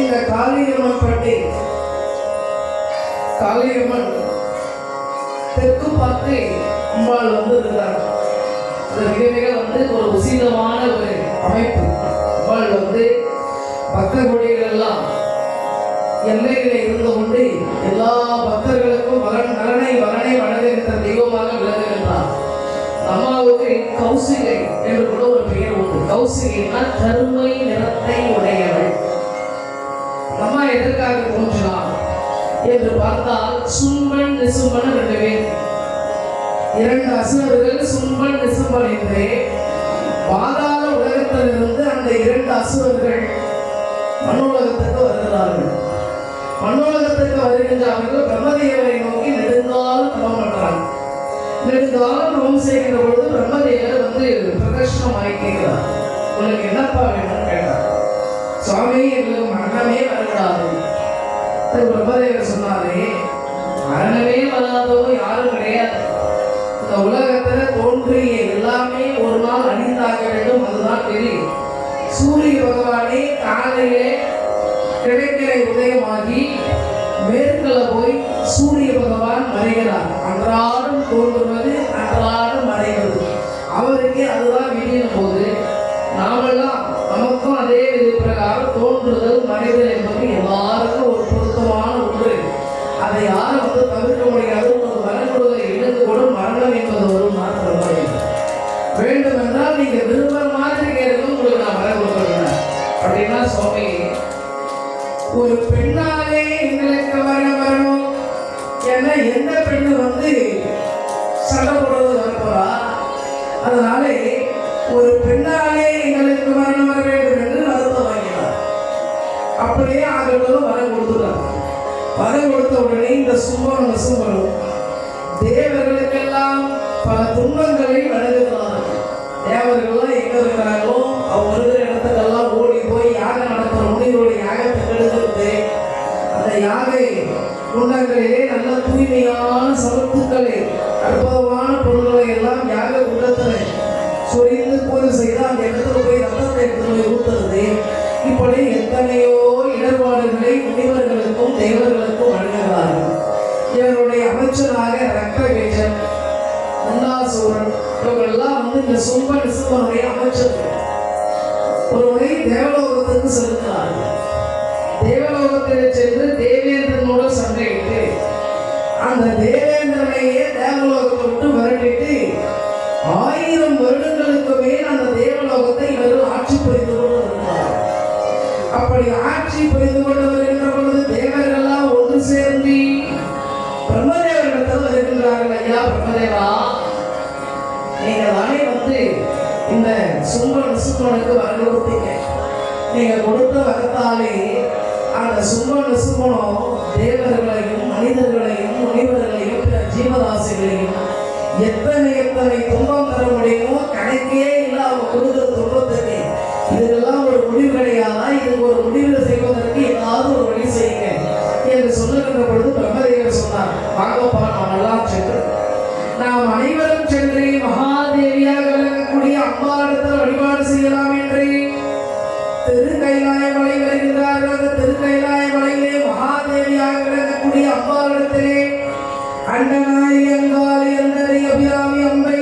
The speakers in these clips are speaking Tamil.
இந்த காளியம்மன் பட்டி. காளியம்மன் தெற்கு பார்த்து அம்பாள் வந்து இருக்கிறார் மிக மிக வந்து ஒரு உசிதமான ஒரு அமைப்பு. அம்பாள் வந்து பக்த கொடிகளெல்லாம் எல்லையில இருந்து கொண்டு எல்லா பக்தர்களுக்கும் வரன் நலனை வரனை வணங்குகின்ற தெய்வமாக விளங்குகின்றார் அம்மாவுக்கு கௌசிகை என்று கூட ஒரு பெயர் உண்டு. கௌசிகைனா கருமை நிறத்தை உடையவள். எதற்காக தோன்றலாம் என்று பார்த்தால் சும்பன் நிசும்பன் ரெண்டு பேர் இரண்டு அசுரர்கள் சும்பன் நிசும்பன் என்று. பாதாள உலகத்திலிருந்து அந்த இரண்டு அசுரர்கள் மனோலகத்துக்கு வருகிறார்கள். மனோலகத்துக்கு வருகின்ற அவர்கள் பிரம்மதேவரை நோக்கி நெடுங்காலம் தவம் பண்றாங்க. நெடுங்காலம் தவம் செய்கின்ற பொழுது பிரம்மதேவர் வந்து பிரதர்ஷனமாய் கேட்கிறார். உனக்கு என்னப்பா வேணும்னு கேட்டார். சுவாமி எங்களுக்கு மரணமே வரக்கூடாது. பிரபதேவர் சொன்னாரே மரணமே வராதோ யாரும் கிடையாது. இந்த உலகத்துல தோன்றிய எல்லாமே ஒரு நாள் அழிந்தாக வேண்டும் அதுதான் தெரியும் சூரிய பகவானே காலையிலே கிடைக்கிற உதயமாகி மேற்குல போய் சூரிய பகவான் மறைகிறார் அன்றாடம் தோன்றுவது அன்றாடம் நீங்க விரும்புற மாதிரி கேட்க உங்களுக்கு நான் வர கொடுக்குறேன் அப்படின்னா சுவாமி ஒரு பெண்ணாலே எங்களுக்கு வர வரணும். ஏன்னா எந்த பெண்ணு வந்து சண்டை போடுறது வரப்போறா? அதனால ஒரு பெண்ணாலே எங்களுக்கு மரணம் வர வேண்டும் என்று வருத்தம் வாங்கினார். அப்படியே ஆகட்டும் வர கொடுத்துட்டார். வர கொடுத்த உடனே இந்த சும்பரம் வரும். தேவர்களுக்கெல்லாம் பல துன்பங்களை இருக்கிறாங்களோ அவங்க இருக்கிற இடத்துக்கெல்லாம் ஓடி போய் யாகம் நடத்துகிற முனிவருடைய யாகத்தை கெடுக்கிறது அந்த யாகை குண்டங்களிலே நல்ல தூய்மையான சமத்துக்களை அற்புதமான பொருள்களை எல்லாம் யாக குண்டத்தில் சொரிந்து பூஜை செய்து அந்த இடத்துல போய் ரத்தத்தை எடுத்து போய் ஊத்துறது. இப்படி எத்தனையோ இடர்பாடுகளை முனிவர்களுக்கும் தேவர்களுக்கும் வழங்குகிறார்கள். இவருடைய அமைச்சராக ரக்கவேஜன் நந்தாசூரன் இவங்கெல்லாம் வந்து இந்த சும்ப நிசுவனுடைய அமைச்சர்கள். ஒரு முறை தேவலோகத்துக்கு செலுத்தினார்கள் தேவலோகத்தில் சென்று தேவேந்திரனோட சண்டையிட்டு அந்த தேவேந்திரனையே தேவலோகத்தை விட்டு விரட்டிட்டு ஆயிரம் வருடங்களுக்கு மேல் அந்த தேவலோகத்தை இவர்கள் ஆட்சி புரிந்து கொண்டு வந்தார் அப்படி ஆட்சி புரிந்து கொண்டு வருகின்ற பொழுது தேவர்கள்லாம் ஒன்று சேர்ந்து பிரம்மதேவரிடத்தில் வருகின்றார்கள். ஐயா பிரம்மதேவா? நீங்கள் வரை வந்து இந்த சும்ப நிசுமனுக்கு வர கொடுத்தீங்க. நீங்கள் கொடுத்த வரத்தாலே அந்த சும்ப நிசுமனம் தேவர்களையும் மனிதர்களையும் முனிவர்களையும் பிற ஜீவராசிகளையும் எத்தனை எத்தனை துன்பம் தர முடியுமோ கணக்கே இல்லை அவங்க கொடுக்குற துன்பத்துக்கு இதெல்லாம் ஒரு முடிவு கிடையாதா? இதுக்கு ஒரு முடிவு செய்வதற்கு ஏதாவது ஒரு வழி செய்யுங்க என்று சொல்லுகின்ற பொழுது பிரம்மதேவர் சொன்னார் வாங்கப்பா நாம் எல்லாம் சென்று. நாம் அனைவரும் சென்று மகாதேவியாக விளங்கக்கூடிய அம்பாளிடத்தில் வழிபாடு செய்யலாம் என்று திருக்கைலாய மலை வருகின்றார்கள். அந்த திருக்கைலாய மலையிலே மகாதேவியாக விளங்கக்கூடிய அம்பாளிடத்திலே அண்டநாயகி அங்காளி அந்தரி அபிராமி அம்பை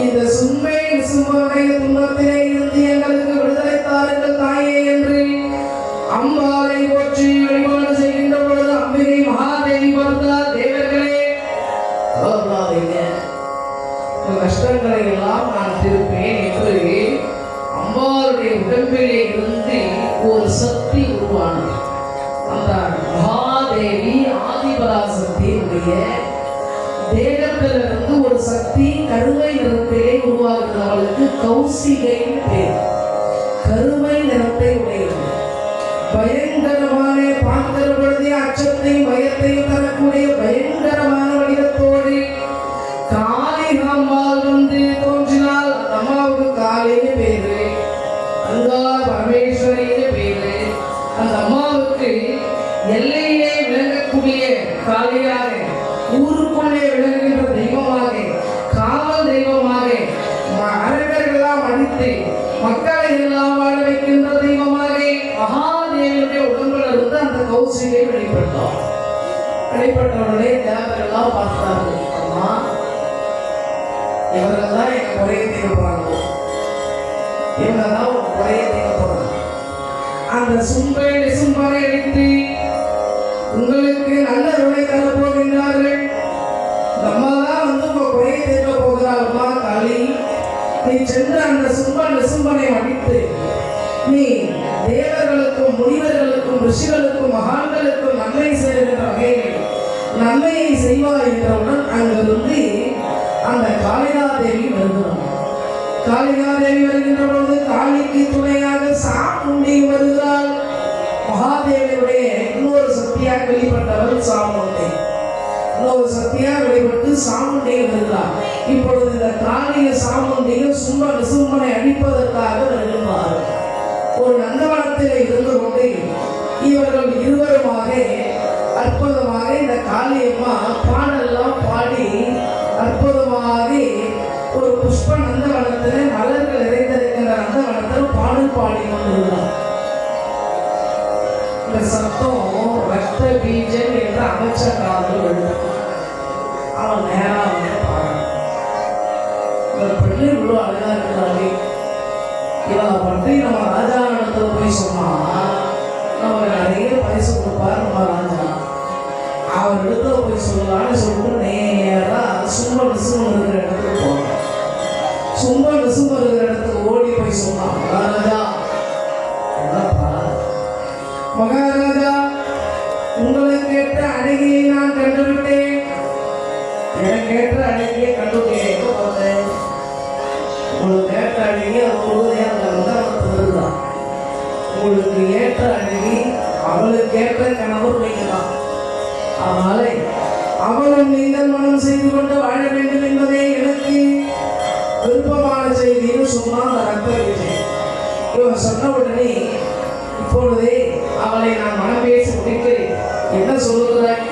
இந்த சும்மை சும்மனை துன்பத்திலே இருந்து எங்களுக்கு விடுதலை தாருங்கள் தாயே என்று அம்பாவை போற்றி வழிபாடு செய்கின்ற பொழுது அம்பினை மகாதேவி பார்த்தார் தேவர்களே கவலைப்படாதீங்க கஷ்டங்களை எல்லாம் நான் திருப்பேன் என்று அம்பாளுடைய உடம்பிலே இருந்து ஒரு சக்தி உருவானது. கௌசிகைன்னு பேர் கருமை நிறத்தை உடையது பயங்கரமான பார்க்கிற பொழுதே அச்சத்தையும் பயத்தையும் தரக்கூடிய பயங்கரமான வடிவத்தோடு காலை அம்மாள் வந்து தோன்றினால் அம்மாவுக்கு காளின்னு பேரு அங்கா பரமேஸ்வரின்னு பேரு அந்த அம்மாவுக்கு எல்லையிலே விளங்கக்கூடிய காலையாக ஊருக்குள்ளே விளங்குகின்ற பார்த்து மக்களை எல்லாம் வாழ வைக்கின்ற தெய்வமாக மகாதேவியுடைய உடம்புல இருந்து அந்த கௌசியை வெளிப்பட்டார் வெளிப்பட்டவர்களே தேவரெல்லாம் பார்த்தார்கள் அம்மா இவர்கள் தான் எங்க குறைய தீர்க்க போறாங்க இவங்க தான் உங்க குறைய தீர்க்க போறாங்க அந்த சும்பை சும்பரை அடித்து உங்களுக்கு நல்ல விலை தர போகின்றார்கள் நம்ம தான் வந்து உங்க குறைய தீர்க்க போகிறார்கள் நீ சென்று அந்த சும்ப நிசும்பனை அடித்து நீ தேவர்களுக்கும் முனிவர்களுக்கும் ரிஷிகளுக்கும் மகான்களுக்கும் நன்மை செய்கின்ற வகையில் நன்மையை செய்வாய் என்றவுடன் அங்கிருந்து அந்த காளிகாதேவி வருகிறார் காளிகாதேவி வருகின்ற பொழுது காளிக்கு துணையாக சாமுண்டி வருகிறாள். மகாதேவியுடைய இன்னொரு சக்தியாக வெளிப்பட்டவர் சாமுண்டி இன்னொரு சக்தியாக வெளிப்பட்டு சாமுண்டியை வருகிறார். இப்பொழுது இந்த காளிய சாமுண்டியும் சும்மா விசும்பனை அழிப்பதற்காக வருகிறார் ஒரு நந்தவனத்தில் இருந்து கொண்டு இவர்கள் இருவருமாக அற்புதமாக இந்த காளியம்மா பாடெல்லாம் பாடி அற்புதமாக ஒரு புஷ்ப நந்தவனத்தில் மலர்கள் நிறைந்திருக்கின்ற நந்தவனத்தில் பாடல் பாடி கொண்டிருந்தார் இந்த சத்தம் ரத்த பீஜன் என்று அமைச்ச காதல் அவன் நேரா வந்து இந்த பெண்ணு இவ்வளோ அழகா இருக்கிறாளே இவளை பற்றி நம்ம ராஜா இடத்துல போய் சொன்னா நம்ம நிறைய பரிசு கொடுப்பார் நம்ம ராஜா அவர் இடத்துல போய் சொல்லலாம்னு சொல்லிட்டு நேரா சும்ப நிசும்பு இருக்கிற இடத்துக்கு போனோம் சும்மா நிசும்பு இருக்கிற உங்களுக்கு அழகி அவளுக்கு ஏற்ற கணவர் நீங்கதான் அதனால அவளும் நீங்கள் மனம் செய்து கொண்டு வாழ வேண்டும் என்பதே எனக்கு விருப்பமான செய்தின்னு சொன்னா அந்த ரத்த விஜய் இவன் சொன்ன உடனே இப்பொழுதே அவளை நான் மனம் பேசி முடிக்கிறேன். என்ன சொல்லுகிறாய்?